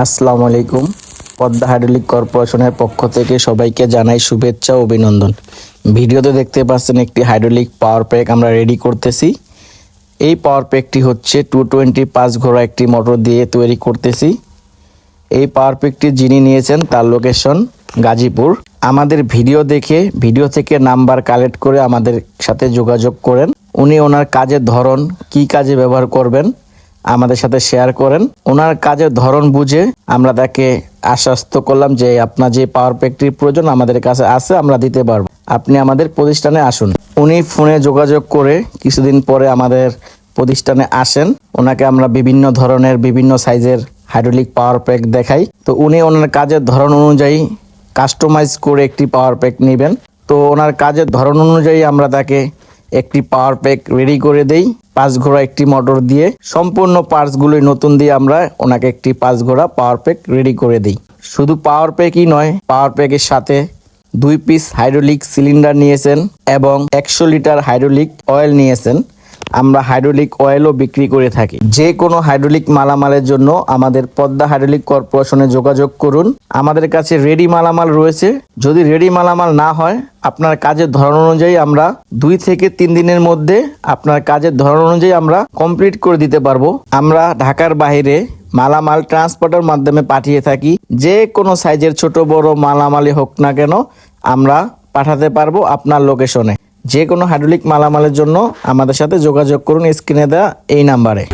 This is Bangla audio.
আসসালামু আলাইকুম। পদ্মা হাইড্রোলিক কর্পোরেশনের পক্ষ থেকে সবাইকে জানাই শুভেচ্ছা অভিনন্দন। ভিডিওতে দেখতে পাচ্ছেন একটি হাইড্রোলিক পাওয়ার প্যাক আমরা রেডি করতেছি। এই পাওয়ার প্যাকটি হচ্ছে টু টোয়েন্টি পাঁচ ঘোড়া একটি মোটর দিয়ে তৈরি করতেছি। এই পাওয়ার প্যাকটি যিনি নিয়েছেন তার লোকেশন গাজীপুর। আমাদের ভিডিও দেখে, ভিডিও থেকে নাম্বার কালেক্ট করে আমাদের সাথে যোগাযোগ করেন। উনি ওনার কাজের ধরন, কি কাজে ব্যবহার করবেন আমাদের সাথে শেয়ার করেন। ওনার কাজের ধরন বুঝে আমরা তাকে আশ্বস্ত করলাম যে আপনার যে পাওয়ার প্যাকটির প্রয়োজন আমাদের কাছে আছে, আমরা দিতে পারব। আপনি আমাদের প্রতিষ্ঠানে আসুন। উনি ফোনে যোগাযোগ করে কিছুদিন পরে আমাদের প্রতিষ্ঠানে আসেন। ওনাকে আমরা বিভিন্ন ধরনের, বিভিন্ন সাইজের হাইড্রোলিক পাওয়ার প্যাক দেখাই। তো উনি ওনার কাজের ধরন অনুযায়ী কাস্টমাইজ করে একটি পাওয়ার প্যাক নেবেন। তো ওনার কাজের ধরন অনুযায়ী আমরা তাকে একটি পাওয়ার প্যাক রেডি করে দেই। পাঁচ ঘোড়া একটি মোটর দিয়ে। সম্পূর্ণ পার্টসগুলি নতুন দিয়ে আমরা ওনাকে একটি পাঁচ ঘোড়া পাওয়ার প্যাক রেডি করে দিই। শুধু পাওয়ার প্যাকই নয় পাওয়ার প্যাকের সাথে দুই পিস হাইড্রোলিক সিলিন্ডার নিয়েছেন এবং একশো লিটার হাইড্রোলিক অয়েল নিয়েছেন। আমরা হাইড্রোলিক অয়েলও বিক্রি করে থাকি। যে কোনো হাইড্রোলিক মালামালের জন্য আমাদের পদ্মা হাইড্রোলিক কর্পোরেশনে যোগাযোগ করুন। আমাদের কাছে রেডি মালামাল রয়েছে। যদি রেডি মালামাল না হয়, আপনার কাজের ধরন অনুযায়ী আমরা দুই থেকে তিন দিনের মধ্যে আপনার কাজের ধরন অনুযায়ী আমরা কমপ্লিট করে দিতে পারব। আমরা ঢাকার বাইরে মালামাল ট্রান্সপোর্টের মাধ্যমে পাঠিয়ে থাকি। যে কোনো সাইজের ছোট বড় মালামালই হোক না কেন, আমরা পাঠাতে পারব আপনার লোকেশনে। যে কোনো হাইড্রোলিক মালামালের জন্য আমাদের সাথে যোগাযোগ করুন স্ক্রিনে দেওয়া এই নাম্বারে।